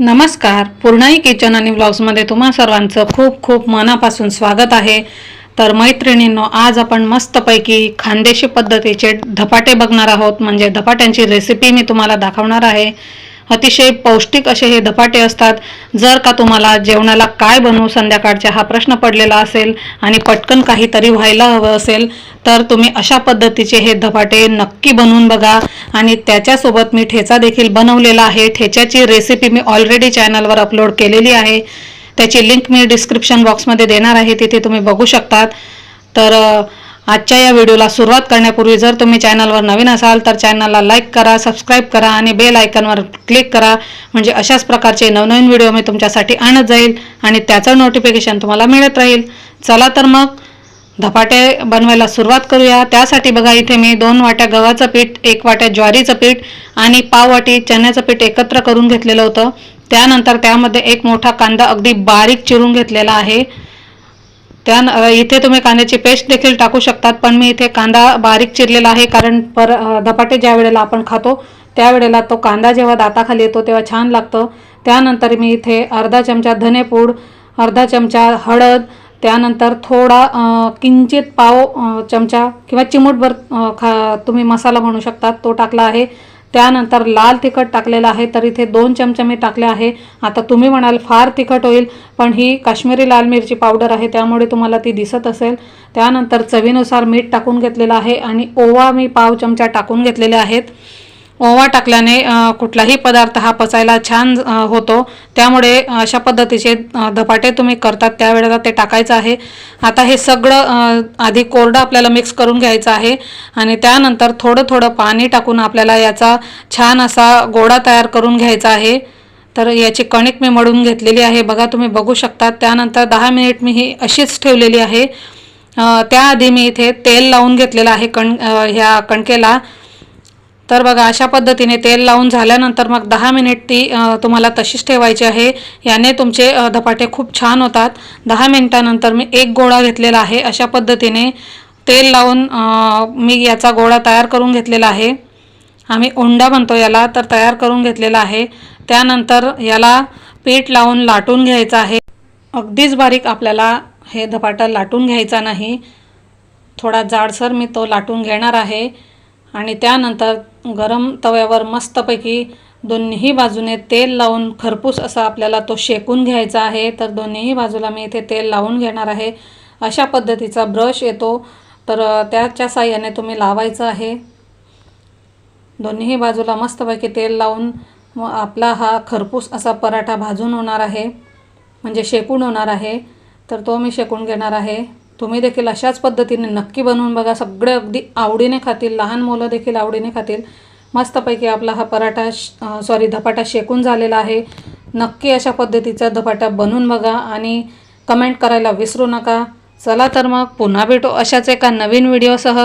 नमस्कार. पूर्णाई किचन आणि ब्लॉग्समध्ये तुम्हा सर्वांचं खूप खूप मनापासून स्वागत आहे. तर मैत्रिणींनो आज आपण मस्तपैकी खानदेशी पद्धतीचे धपाटे बघणार आहोत. म्हणजे धपाट्यांची रेसिपी मी तुम्हाला दाखवणार आहे. अतिशय पौष्टिक असे हे धपाटे असतात. जर का तुम्हाला जेवणाला काय बनवू संध्याकाळच्या हा प्रश्न पडलेला असेल आणि पटकन काहीतरी व्हायला हवं असेल तर तुम्ही अशा पद्धतीचे हे धपाटे नक्की बनवून बघा. आणि त्याच्यासोबत मी ठेचा देखील बनवलेला आहे. ठेच्याची रेसिपी मी ऑलरेडी चॅनलवर अपलोड केलेली आहे. त्याची लिंक मी डिस्क्रिप्शन बॉक्समध्ये देणार आहे. तिथे तुम्ही बघू शकतात. तर आजच्या या व्हिडिओला सुरुवात करण्यापूर्वी जर तुम्ही चॅनलवर नवीन असाल तर चॅनलला लाईक करा सबस्क्राईब करा आणि बेल आयकनवर क्लिक करा. म्हणजे अशाच प्रकारचे नवनवीन व्हिडिओ मी तुमच्यासाठी आणत जाईल आणि त्याचं नोटिफिकेशन तुम्हाला मिळत राहील. चला तर मग धपाटे बनवायला सुरुवात करूया. त्यासाठी बघा इथे मी दोन वाट्या गव्हाचं पीठ एक वाट्या ज्वारीचं पीठ आणि पाव वाटी चण्याचं पीठ एकत्र करून घेतलेलं होतं. त्यानंतर त्यामध्ये एक मोठा कांदा अगदी बारीक चिरून घेतलेला आहे. त्या इथे तुम्ही कांद्याची पेस्ट देखील टाकू शकतात पण मी इथे कांदा बारीक चिरलेला आहे कारण पर धपाटे ज्या वेळेला आपण खातो त्यावेळेला तो कांदा जेव्हा दाताखाली येतो तेव्हा छान लागतं. त्यानंतर मी इथे अर्धा चमचा धनेपूड अर्धा चमचा हळद त्यानंतर थोडा किंचित पाव चमचा किंवा चिमूटभर खा तुम्ही मसाला म्हणू शकतात तो टाकला आहे. त्यानंतर लाल तिखट टाकलेलं आहे तर इथे दोन चमचे मी टाकले आहे. आता तुम्ही म्हणाल फार तिखट होईल पण ही काश्मीरी लाल मिरची पावडर आहे त्यामुळे तुम्हाला ती दिसत असेल. त्यानंतर चवीनुसार मीठ टाकून घेतलेलं आहे आणि ओवा मी पाव चमचा टाकून घेतलेले आहेत. ओवा टाकल्याने कुठलाही पदार्थ हा पचायला छान होतो. त्यामुळे अशा पद्धतीचे धपाटे तुम्ही करतात त्यावेळेला ते टाकायचं आहे. आता हे सगळं आधी कोरडं आपल्याला मिक्स करून घ्यायचं आहे आणि त्यानंतर थोडं थोडं पाणी टाकून आपल्याला याचा छान असा गोडा तयार करून घ्यायचा आहे. तर याची कणिक मी मळून घेतलेली आहे. बघा तुम्ही बघू शकता त्यानंतर दहा मिनिट मी ही अशीच ठेवलेली आहे. त्याआधी मी इथे तेल लावून घेतलेलं आहे कण ह्या कणकेला. तर बघा अशा पद्धतीने तेल लावून झाल्यानंतर मग दहा मिनिट ती तुम्हाला तशीच ठेवायची आहे. याने तुमचे धपाटे खूप छान होतात. दहा मिनिटानंतर मी एक गोळा घेतलेला आहे. अशा पद्धतीने तेल लावून मी याचा गोळा तयार करून घेतलेला आहे. आम्ही ओंडा म्हणतो याला तर तयार करून घेतलेला आहे. त्यानंतर याला पीठ लावून लाटून घ्यायचं आहे. अगदीच बारीक आपल्याला हे धपाटा लाटून घ्यायचा नाही. थोडा जाडसर मी तो लाटून घेणार आहे. आणि त्यानंतर गरम तव्यावर मस्तपैकी दोन्ही बाजूने तेल लावून खरपूस असा आपल्याला तो शेकून घ्यायचा आहे. तर दोन्हीही बाजूला मी इथे तेल लावून घेणार आहे. अशा पद्धतीचा ब्रश येतो. तर त्याच्या साह्याने तुम्ही लावायचं आहे. दोन्हीही बाजूला मस्तपैकी तेल लावून व आपला हा खरपूस असा पराठा भाजून होणार आहे. म्हणजे शेकून होणार आहे. तर तो मी शेकून घेणार आहे. तुम्ही देखील अशाच पद्धतीने नक्की बनवून बघा. सगळे अगदी आवडीने खातील लहान मुलं देखील आवडीने खातील. मस्तपैकी आपला हा पराठा सॉरी धपाटा शेकून झालेला आहे. नक्की अशा पद्धतीचा धपाटा बनवून बघा आणि कमेंट करायला विसरू नका. चला तर मग पुन्हा भेटू अशाच एका नवीन व्हिडिओसह